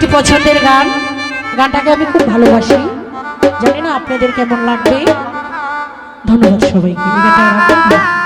একটি পছন্দের গান। গানটাকে আমি খুব ভালোবাসি। জানি না আপনাদের কেমন লাগবে। ধন্যবাদ সবাইকে।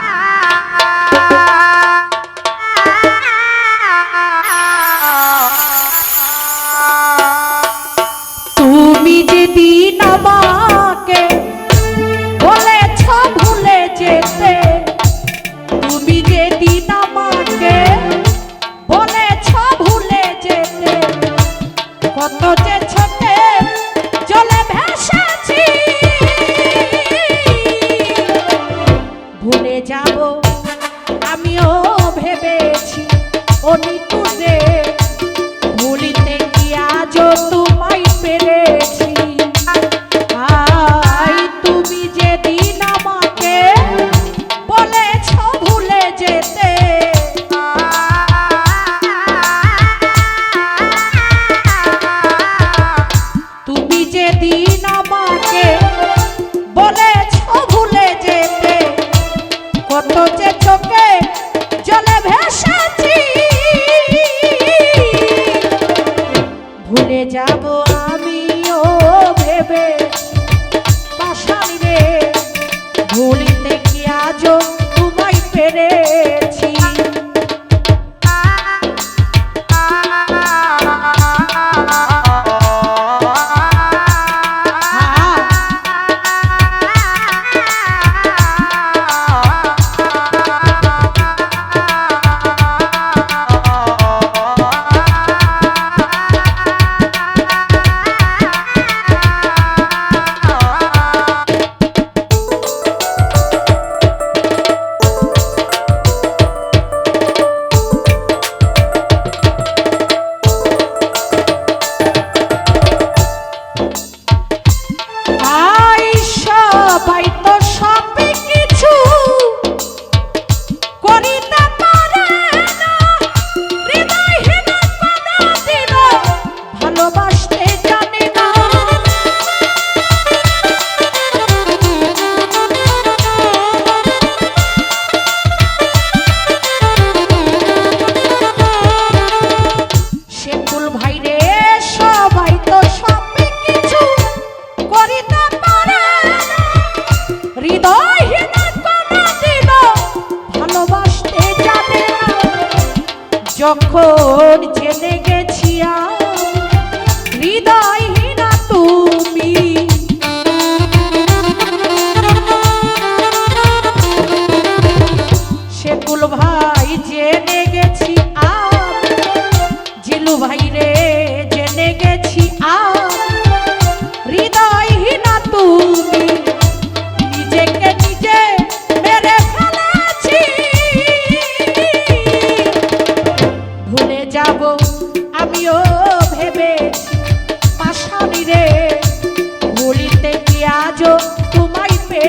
যখন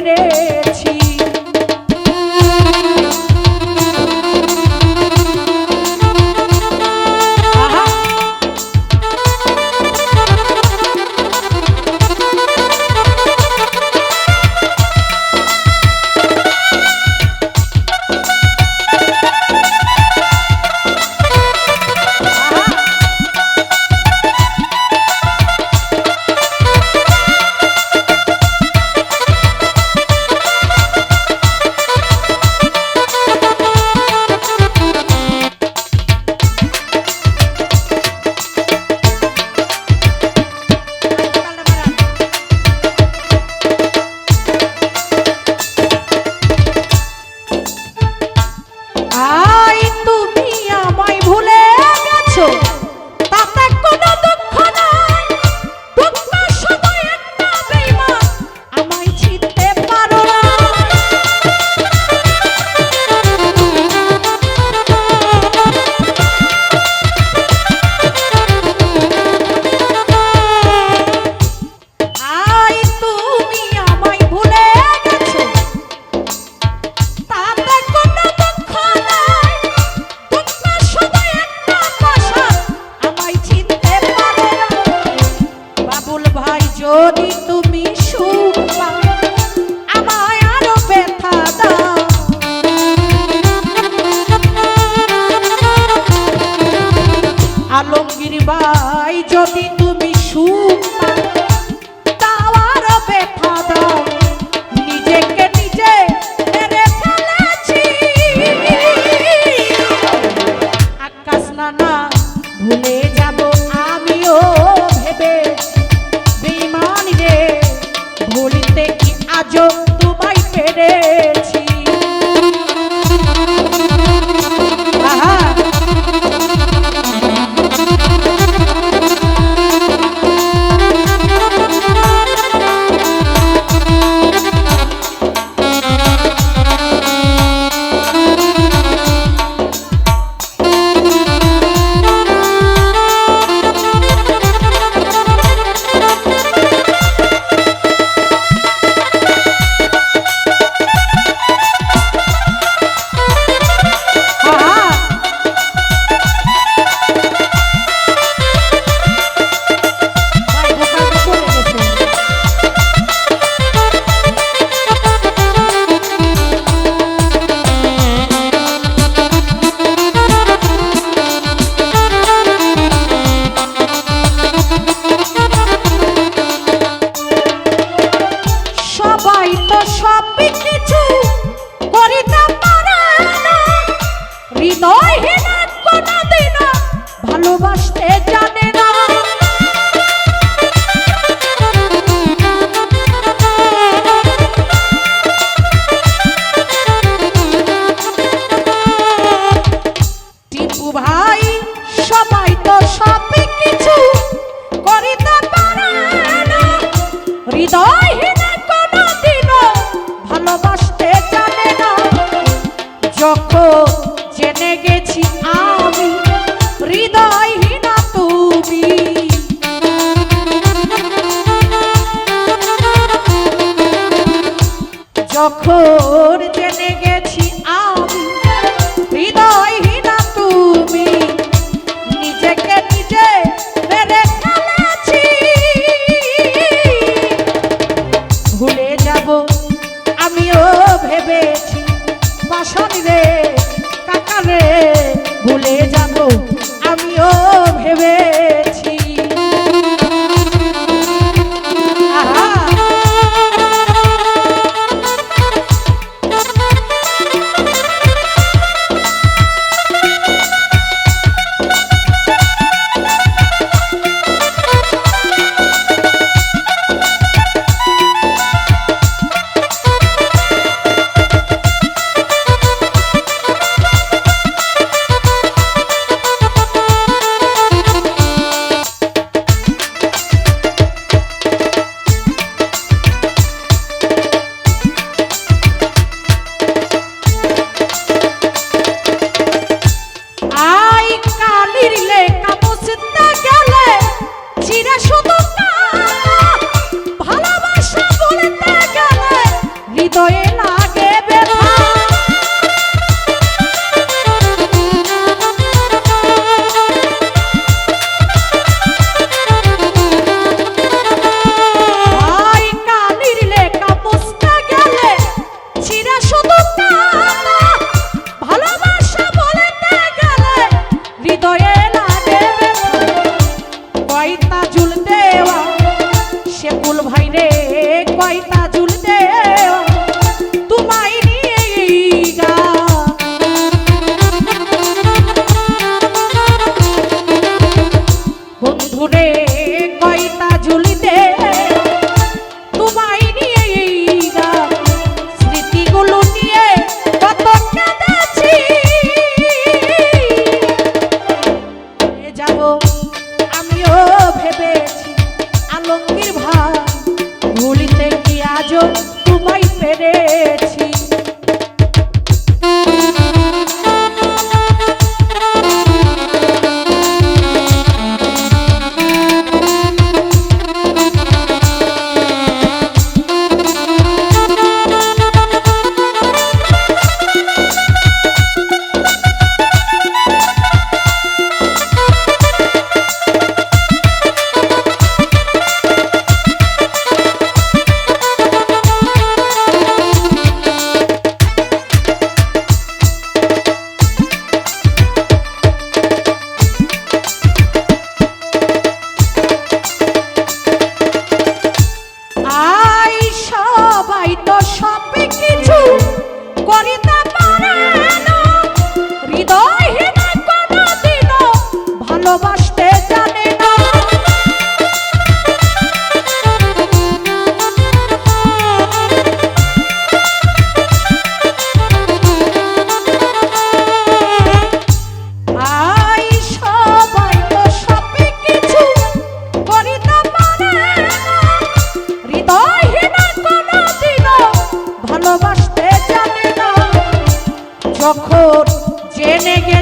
রে রাসুল ভাই যদি তুমি সুখ আমায় আরও ব্যথা দাও। আলমগীর ভাই যদি ভেবেছি বাসনি রে কাকা রে ভুলে যাব আমিও ভেবেছি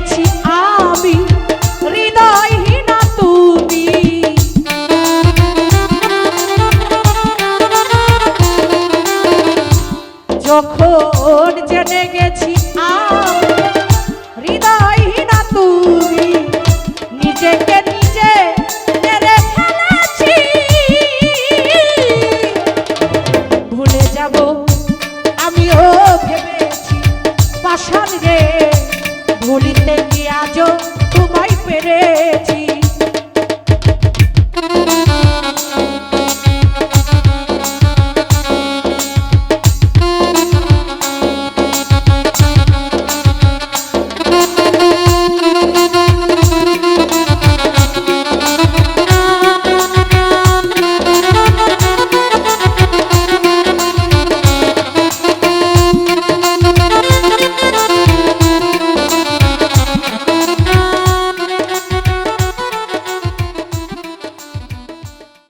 cinta